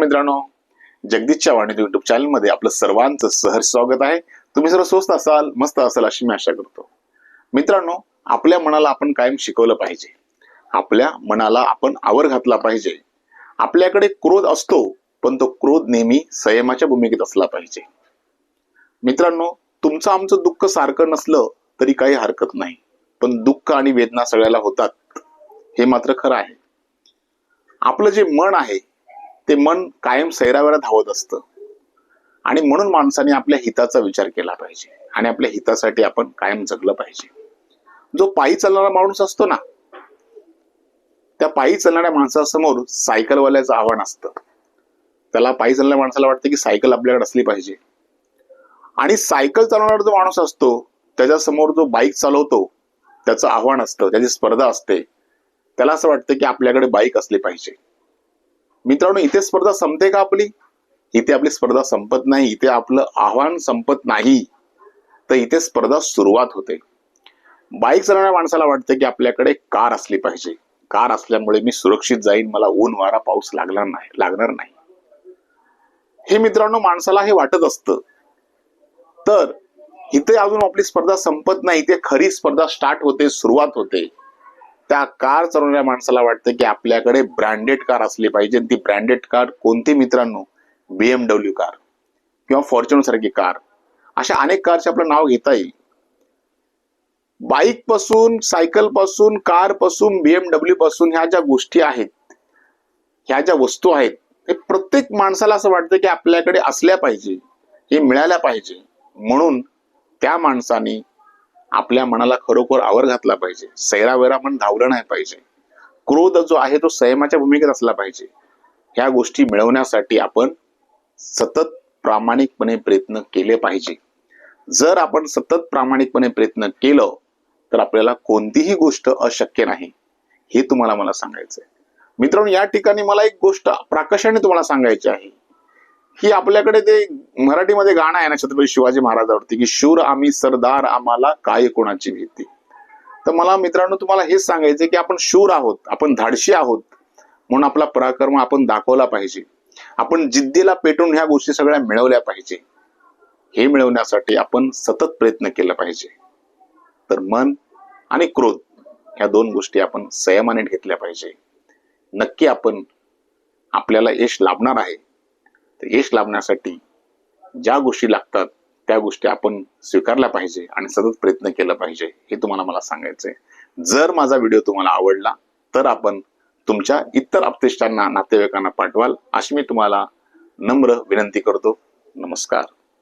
मित्रांनो जगदीशच्या वाणी युट्यूब चॅनलमध्ये आपलं सर्वांचं सहर्ष स्वागत आहे. तुम्ही सर्व स्वस्त असाल मस्त असाल अशी मी आशा करतो. मित्रांनो आपल्या मनाला आपण कायम शिकवलं पाहिजे. आपल्या मनाला आपण आवर घातला पाहिजे. आपल्याकडे क्रोध असतो पण तो क्रोध नेहमी संयमाच्या भूमिकेत असला पाहिजे. मित्रांनो तुमचं आमचं दुःख सारखं नसलं तरी काही हरकत नाही पण दुःख आणि वेदना सगळ्याला होतात हे मात्र खरं आहे. आपलं जे मन आहे ते मन कायम सैराव्याला धावत असतं. आणि म्हणून माणसाने आपल्या हिताचा विचार केला पाहिजे. आणि आपल्या हितासाठी आपण कायम जगलं पाहिजे. जो पायी चालणारा माणूस असतो ना त्या पायी चालणाऱ्या माणसासमोर सायकलवाल्याचं आव्हान असतं. त्याला पायी चालणाऱ्या माणसाला वाटतं की सायकल आपल्याकडे असली पाहिजे. आणि सायकल चालवणारा जो माणूस असतो त्याच्यासमोर जो बाईक चालवतो त्याचं आव्हान असतं त्याची स्पर्धा असते. त्याला असं वाटतं की आपल्याकडे बाईक असली पाहिजे. मित्रांनो इथे स्पर्धा संपते का आपली? इथे आपली स्पर्धा संपत नाही. इथे आपलं आव्हान संपत नाही. तर इथे स्पर्धा सुरुवात होते. बाईक चालणाऱ्या माणसाला वाटतं की आपल्याकडे कार असली पाहिजे. कार असल्यामुळे मी सुरक्षित जाईन. मला ऊन वारा पाऊस लागणार नाही लागणार नाही. हे मित्रांनो माणसाला हे वाटत असतं. तर इथे अजून आपली स्पर्धा संपत नाही. इथे खरी स्पर्धा स्टार्ट होते सुरुवात होते. त्या कार चालवणाऱ्या माणसाला वाटतं की आपल्याकडे ब्रँडेड कार असली पाहिजे. ती ब्रँडेड कार कोणती मित्रांनो? बीएमडब्ल्यू कार किंवा फॉर्च्युनर सारखी कार अशा अनेक कारचे आपलं नाव घेता येईल. बाईकपासून सायकलपासून कारपासून बीएमडब्ल्यू पासून ह्या ज्या गोष्टी आहेत ह्या ज्या वस्तू आहेत हे प्रत्येक माणसाला असं वाटतं की आपल्याकडे असल्या पाहिजे हे मिळाल्या पाहिजे. म्हणून त्या माणसाने आपल्या मनाला खरोखर आवर घातला पाहिजे. सैरावेरा मन धावलं नाही पाहिजे. क्रोध जो आहे तो संयमाच्या भूमिकेत असला पाहिजे. ह्या गोष्टी मिळवण्यासाठी आपण सतत प्रामाणिकपणे प्रयत्न केले पाहिजे. जर आपण सतत प्रामाणिकपणे प्रयत्न केलं तर आपल्याला कोणतीही गोष्ट अशक्य नाही. हे तुम्हाला मला सांगायचंय. मित्रांनो या ठिकाणी मला एक गोष्ट प्राकर्षाने तुम्हाला सांगायची आहे. ही आपल्याकडे ते मराठीमध्ये गाणं आहे ना छत्रपती शिवाजी महाराजावरती की शूर आम्ही सरदार आम्हाला काय कोणाची भीती? तर मला मित्रांनो तुम्हाला हेच सांगायचं की आपण शूर आहोत आपण धाडशी आहोत म्हणून आपला पराक्रम आपण दाखवला पाहिजे. आपण जिद्दीला पेटून ह्या गोष्टी सगळ्या मिळवल्या पाहिजे. हे मिळवण्यासाठी आपण सतत प्रयत्न केला पाहिजे. तर मन आणि क्रोध ह्या दोन गोष्टी आपण संयमाने घेतल्या पाहिजे. नक्की आपण आपल्याला यश लाभणार आहे. यश लाभण्यासाठी ज्या गोष्टी लागतात त्या गोष्टी आपण स्वीकारल्या पाहिजे आणि सतत प्रयत्न केला पाहिजे हे तुम्हाला मला सांगायचंय. जर माझा व्हिडिओ तुम्हाला आवडला तर आपण तुमच्या इतर आपतेष्टांना नातेवाईकांना पाठवाल अशी मी तुम्हाला नम्र विनंती करतो. नमस्कार.